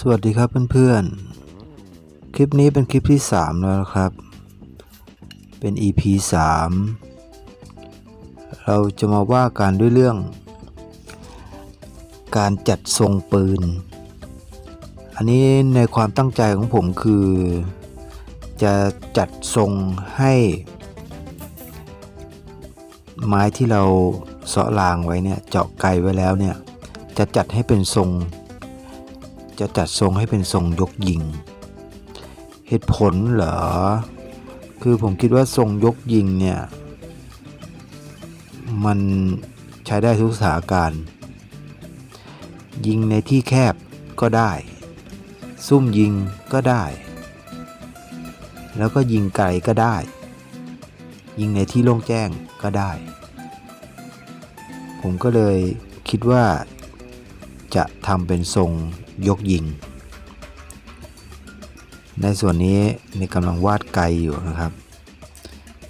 สวัสดีครับเพื่อนๆ คลิปนี้เป็นคลิปที่ 3 แล้วครับ เป็น EP 3 เราจะมาว่ากันด้วยเรื่อง การจัดทรงปืน อันนี้ในความตั้งใจของผมคือ จะจัดทรงให้ ไม้ที่เราเสาะรางไว้เนี่ยเจาะไกลไว้แล้วเนี่ยจะจัดให้เป็นทรง จะจัดทรงให้เป็นทรงยกยิง เหตุผลเหรอ คือผมคิดว่าทรงยกยิงเนี่ย มันใช้ได้ทุกสถานการณ์ยิงในที่แคบก็ได้ ซุ่มยิงก็ได้ แล้วก็ยิงไกลก็ได้ ยิงในที่โล่งแจ้งก็ได้ ผมก็เลยคิดว่า จะทำเป็นทรงยกยิง ในส่วนนี้ในกำลังวาดไกอยู่นะครับ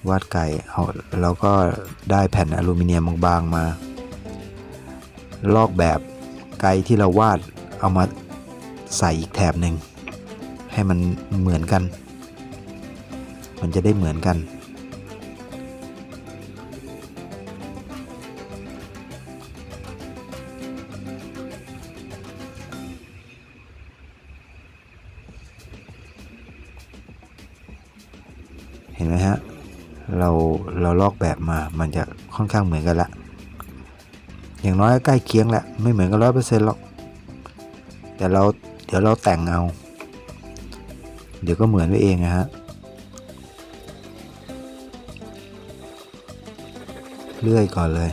วาดไก่เอาแล้วก็ได้แผ่นอลูมิเนียมบางๆมา ลอกแบบไกที่เราวาดเอามาใส่อีกแถบหนึ่งให้มันเหมือนกัน มันจะได้เหมือนกัน ลอกแบบมา มันจะค่อนข้างเหมือนกันละ อย่างน้อยใกล้เคียงแหละ ไม่เหมือนกันร้อยเปอร์เซ็นต์หรอก แต่เราเดี๋ยวเราแต่งเอา เดี๋ยวก็เหมือนไปเองนะฮะ เลื่อยก่อนเลย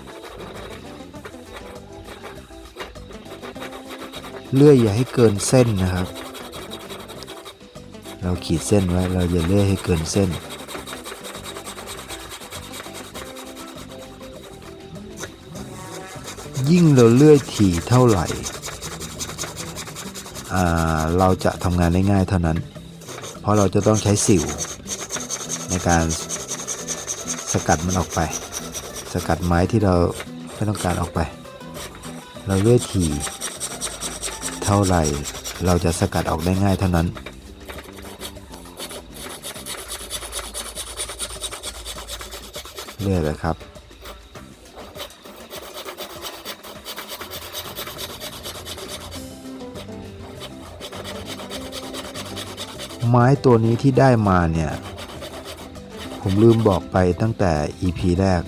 เลื่อยอย่าให้เกินเส้นนะครับ เราขีดเส้นไว้ เราอย่าเลื่อยให้เกินเส้น ยิ่งเราเลื่อยถี่เท่าไหร่ เราจะทำงานได้ง่ายเท่านั้น เพราะเราจะต้องใช้สิว ในการสกัดมันออกไป สกัดไม้ที่เราไม่ต้องการออกไป เราเลื่อยถี่เท่าไหร่ เราจะสกัดออกได้ง่ายเท่านั้นเลื่อยเลยครับ ไม้ตัวนี้ที่ได้มาเนี่ย ผมลืมบอกไปตั้งแต่ EP แรก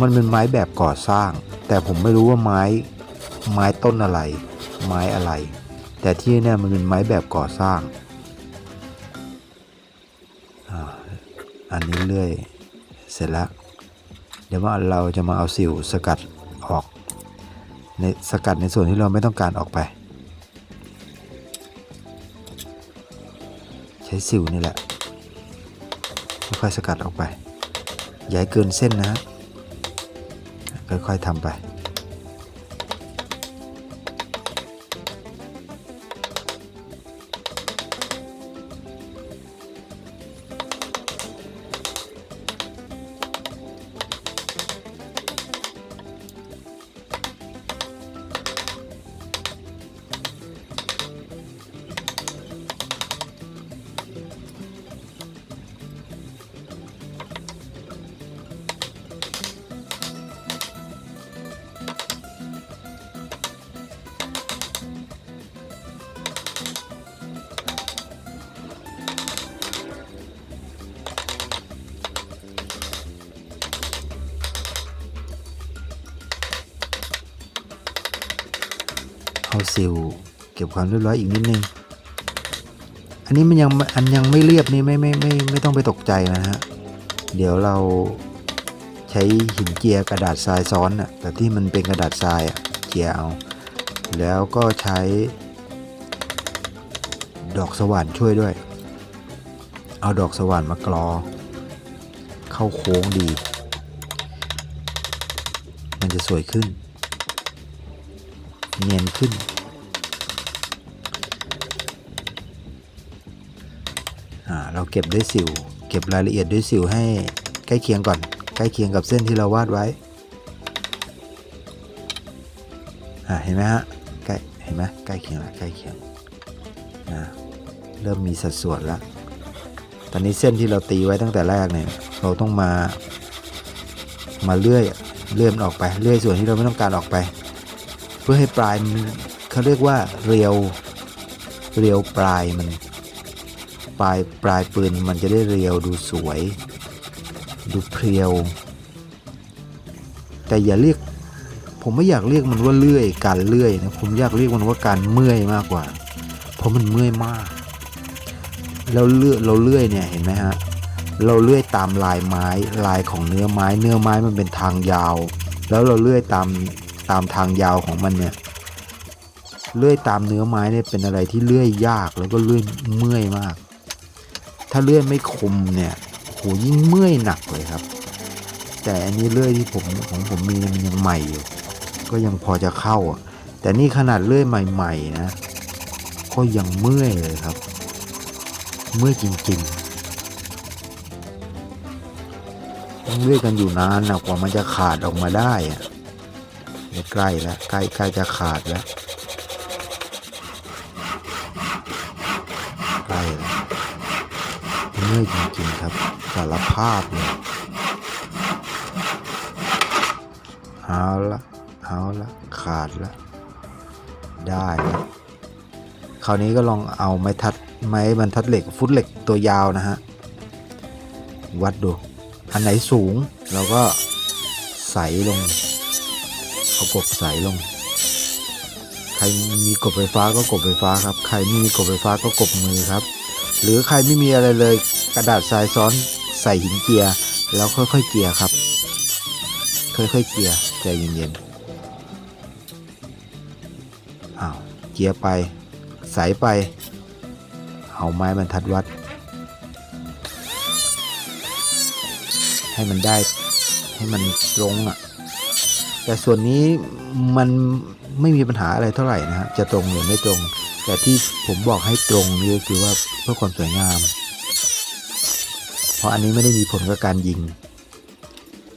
มันเป็นไม้แบบก่อสร้าง แต่ผมไม่รู้ว่าไม้ไม้ต้นอะไร ไม้อะไร แต่ที่เนี่มันเป็นไม้แบบก่อสร้าง อันนี้เลื่อยเสร็จแล้ว เดี๋ยวว่าเราจะมาเอาสิวสกัดออกในสกัดในส่วนที่เราไม่ต้องการออกไป ช้สิวนี่แหละค่อยๆสกัดออกไป อย่าให้เกินเส้นนะฮะค่อยๆทำไป ซิลเก็บความเรียบร้อยอีกนิดนึง อันนี้มันยังอันยังไม่เรียบนี่ไม่ไม่ไม่ไม่ต้องไปตกใจนะฮะ เดี๋ยวเราใช้หินเจียกระดาษทรายซ้อนอะแบบที่มันเป็นกระดาษทรายอะเจียเอา แล้วก็ใช้ ดอกสว่านช่วยด้วย เอาดอกสว่านมากรอ เข้าโค้งดี มันจะสวยขึ้น เนียนขึ้น เราเก็บด้วยสิว เก็บรายละเอียดด้วยสิวให้ใกล้เคียงก่อน ใกล้เคียงกับเส้นที่เราวาดไว้เห็นไหมฮะใกล้เห็นไหมใกล้เคียงละใกล้เคียงนะเริ่มมีสัดส่วนแล้วตอนนี้เส้นที่เราตีไว้ตั้งแต่แรกเนี่ยเราต้องมา มาเลื่อยเลื่อยมันออกไปเลื่อยส่วนที่เราไม่ต้องการออกไป เพื่อให้ปลายมันเขาเรียกว่าเรียวเรียวปลายมัน ปลายปลายปืนมันจะได้เรียวดูสวย ดูเพรียว แต่อย่าเรียก ผมไม่อยากเรียกมันว่าเลื่อย การเลื่อยนะผมอยากเรียกมันว่าการเมื่อยมากกว่า เพราะมันเมื่อยมากแล้วเลื่อยเราเลื่อยเนี่ยเห็นไหมฮะเราเลื่อยตามลายไม้ลายของเนื้อไม้ เนื้อไม้มันเป็นทางยาว แล้วเราเลื่อยตามตามทางยาวของมันเนี่ยเลื่อยตามเนื้อไม้เนี่ยเป็นอะไรที่เลื่อยยากแล้วก็เลื่อยเมื่อยมาก ถ้าเลื่อยไม่คมเนี่ยโหยิ่งเมื่อยหนักเลยครับ แต่อันนี้เลื่อยที่ผมของผมมีมันยังใหม่อยู่ ก็ยังพอจะเข้าอะแต่นี่ขนาดเลื่อยใหม่ ๆ นะ ก็ยังเมื่อยเลยครับ เมื่อยจริงๆต้องเลื่อยกันอยู่นานนะกว่ามันจะขาดออกมาได้อะเนี่ยใกล้แล้วใกล้ใกล้จะขาดแล้วใกล้แล้ว เมื่อยจริงๆครับสารภาพเลยเอาละเอาละขาดละได้ล้วคราวนี้ก็ลองเอาไม้ทัดไม้บรรทัดเหล็กฟุตเหล็กตัวยาวนะฮะ วัดดู อันไหนสูงเราก็ใสลง เอากบใสลง ใครมีกบไฟฟ้าก็กบไฟฟ้าครับ ใครไม่มีกบไฟฟ้าก็กบมือครับ หรือใครไม่มีอะไรเลยกระดาษทรายซ้อนใส่หินเจียแล้วค่อยๆเจียครับ ค่อยๆเจียใจเย็นๆอ้าวเจียไปใสไป เอาไม้บรรทัดวัด ให้มันได้ให้มันตรงอะ่ะ แต่ส่วนนี้มันไม่มีปัญหาอะไรเท่าไหร่นะฮะจะตรงหรือไม่ตรง แต่ที่ผมบอกให้ตรงนี่ก็คือว่าเพื่อความสวยงาม เพราะอันนี้ไม่ได้มีผลกับการยิง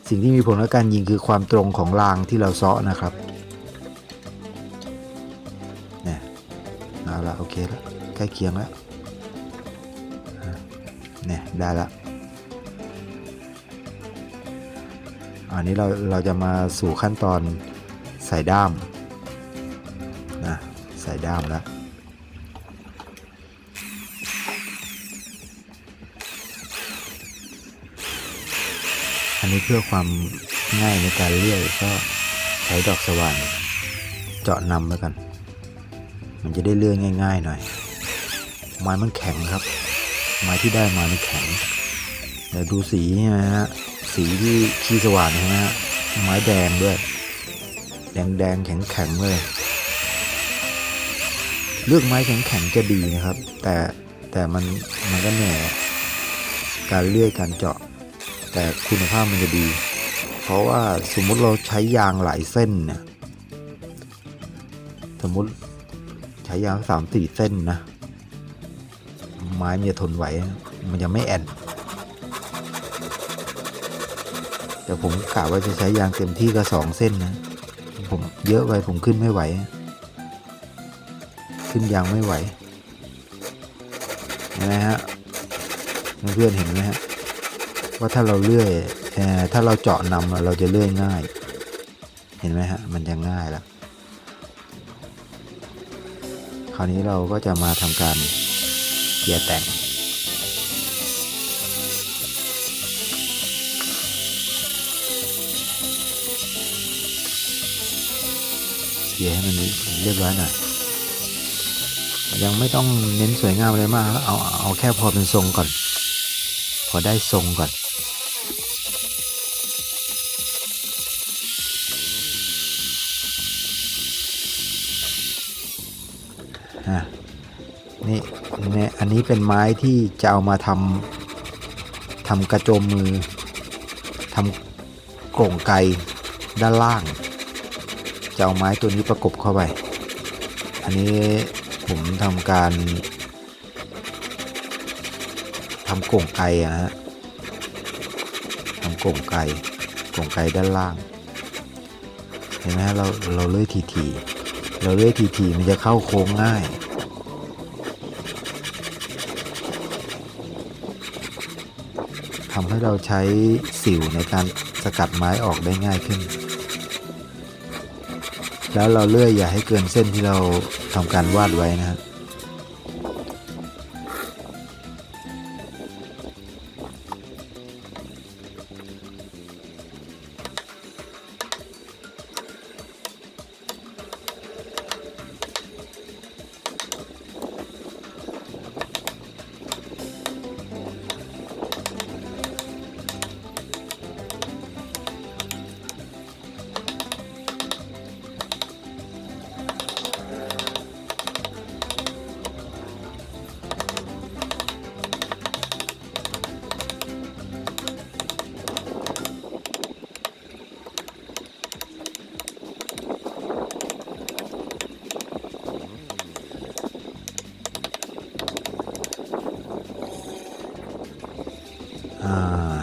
สิ่งที่มีผลกับการยิงคือความตรงของรางที่เราเซาะนะครับเนี่ยเอาละโอเคแล้วใกล้เคียงแล้วอะเนี่ยได้ละอันนี้เราเราจะมาสู่ขั้นตอนใส่ด้ามนะใส่ด้ามแล้ว อั นี้เพื่อความง่ายในการเลื่อยก็ใช้ดอกสว่านเจาะนำแล้วกัน มันจะได้เลื่อยง่าย ๆ หน่อย ไม้มันแข็งครับ ไม้ที่ได้มามันแข็งเดี๋ยวดูสีใช่ไหมฮะ สีที่ขี้สว่านใช่ไหมฮะ ไม้แดงด้วย แดงแดงแข็งแข็งๆเลย เลือกไม้แข็งแข็งๆจะดีนะครับ แต่แต่มันมันก็เหนื่อยการเลื่อยการเจาะ แต่คุณภาพมันจะดี เพราะว่าสมมุติเราใช้ยางหลายเส้นเนี่ยสมมุติใช้ยางสามสี่เส้นนะ ไม้มันจะทนไหว มันจะไม่แอนแต่ผมกะว่าจะใช้ยางเต็มที่ก็สองเส้นนะ ผมเยอะไปผมขึ้นไม่ไหว ขึ้นยางไม่ไหวเห็นไหมฮะเพื่อนเห็นไหมฮะ ว่าถ้าเราเลื่อยถ้าเราเจาะนำเราจะเลื่อยง่าย เห็นไหมฮะ มันจะง่ายแล้วคราวนี้เราก็จะมาทำการเกียร์แต่งเกียร์ให้มันเรียบร้อยหน่อยยังไม่ต้องเน้นสวยงามเลยมาก เอาเอาแค่พอเป็นทรงก่อน พอได้ทรงก่อน อะนี่เนี่ยอันนี้เป็นไม้ที่จะเอามาทำทำกระโจมมือทำโกร่งไกด้านล่าง จะเอาไม้ตัวนี้ประกบเข้าไป อันนี้ผมทำการทำโก่งไกอะนะฮะทำโก่งไกโก่งไกด้านล่าง เห็นไหมเราเราเลื่อยทีทีๆ เราเลื่อยทีๆมันจะเข้าโค้งง่าย ทำให้เราใช้สิวในการสกัดไม้ออกได้ง่ายขึ้น แล้วเราเลื่อยอย่าให้เกินเส้นที่เราทำการวาดไว้นะครับ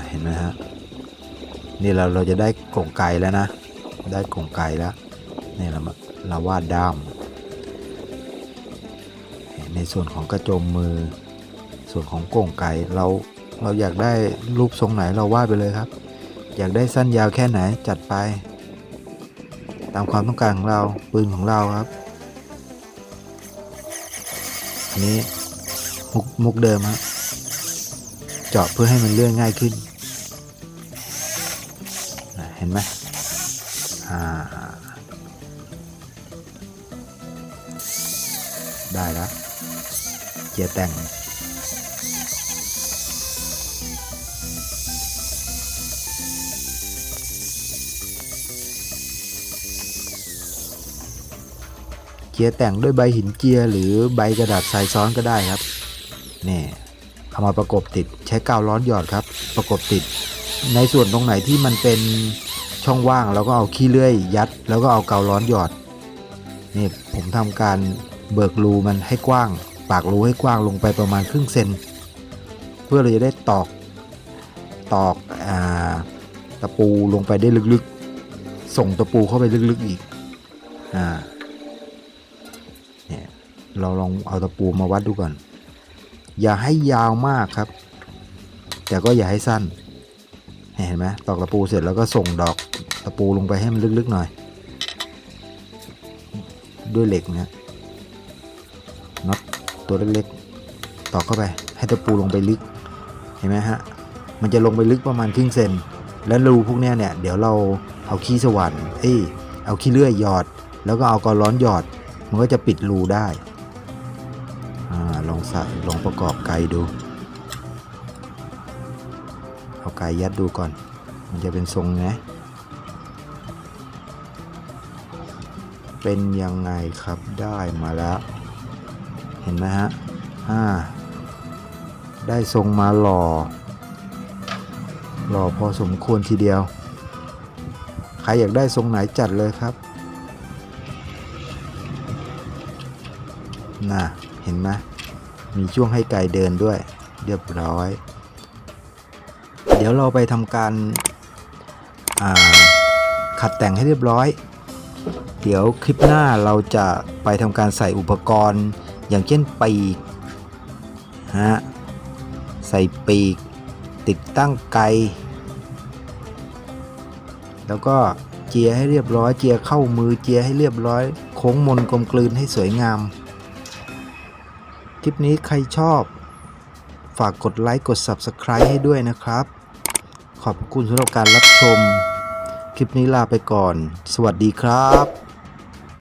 เห็นไหมฮะ นี่เราเราจะได้กล่องไก่แล้วนะ ได้กล่องไก่แล้ว นี่เราเราวาดด้าม ในส่วนของกระโจมมือ ส่วนของกล่องไก่เราเราอยากได้รูปทรงไหนเราวาดไปเลยครับ อยากได้สั้นยาวแค่ไหนจัดไป ตามความต้องการของเราปืนของเราครับ อันนี้มุกมุกเดิมครับ เจาะเพื่อให้มันเลื่อนง่ายขึ้น เห็นไหมได้แล้วเกียร์แต่งเกียร์แต่งด้วยใบหินเจียร์หรือใบกระดาษทรายซ้อนก็ได้ครับนี่ เอามาประกบติดใช้กาวร้อนหยอดครับ ประกบติด ในส่วนตรงไหนที่มันเป็นช่องว่างเราก็เอาขี้เลื่อยยัด แล้วก็เอากาวร้อนหยอดนี่ผมทำการเบิกรูมันให้กว้าง ปากรูให้กว้างลงไปประมาณครึ่งเซนเพื่อเราจะได้ตอกตอกอตะปูลงไปได้ลึกๆ ส่งตะปูเข้าไปลึกๆอีกอ่าเนี่ยเราลองเอาตะปูมาวัดดูก่อน อย่าให้ยาวมากครับ แต่ก็อย่าให้สั้น เห็นไหมตอกตะปูเสร็จแล้วก็ส่งดอกตะปูลงไปให้มันลึกๆหน่อย ด้วยเหล็กนะน็อตตัวเล็กๆตอกเข้าไป ให้ตะปูลงไปลึก เห็นไหมฮะ มันจะลงไปลึกประมาณครึ่งเซนแล้วรูพวกนี้เนี่ยเดี๋ยวเราเอาขี้สว่านเอ้ยเอาขี้เลื่อยหยอด แล้วก็เอากาวร้อนหยอด มันก็จะปิดรูได้ ลองใส่ลองประกอบไก่ดู เอาไก่ยัดดูก่อน มันจะเป็นทรงไงเป็นยังไงครับได้มาแล้ว เห็นไหมฮะอ่าได้ทรงมาหล่อ หล่อพอสมควรทีเดียว ใครอยากได้ทรงไหนจัดเลยครับน่ะเห็นไหม มีช่วงให้ไก่เดินด้วย เรียบร้อย เดี๋ยวเราไปทำการาขัดแต่งให้เรียบร้อย เดี๋ยวคลิปหน้าเราจะไปทำการใส่อุปกรณ์อย่างเช่นปีกฮะใส่ปีก ติดตั้งไกแล้วก็เจียให้เรียบร้อย เจียเข้ามือเจียให้เรียบร้อย โค้งมนกลมกลืนให้สวยงาม คลิปนี้ใครชอบ ฝากกดไลค์กด Subscribe ให้ด้วยนะครับ ขอบคุณสำหรับการรับชม คลิปนี้ลาไปก่อน สวัสดีครับ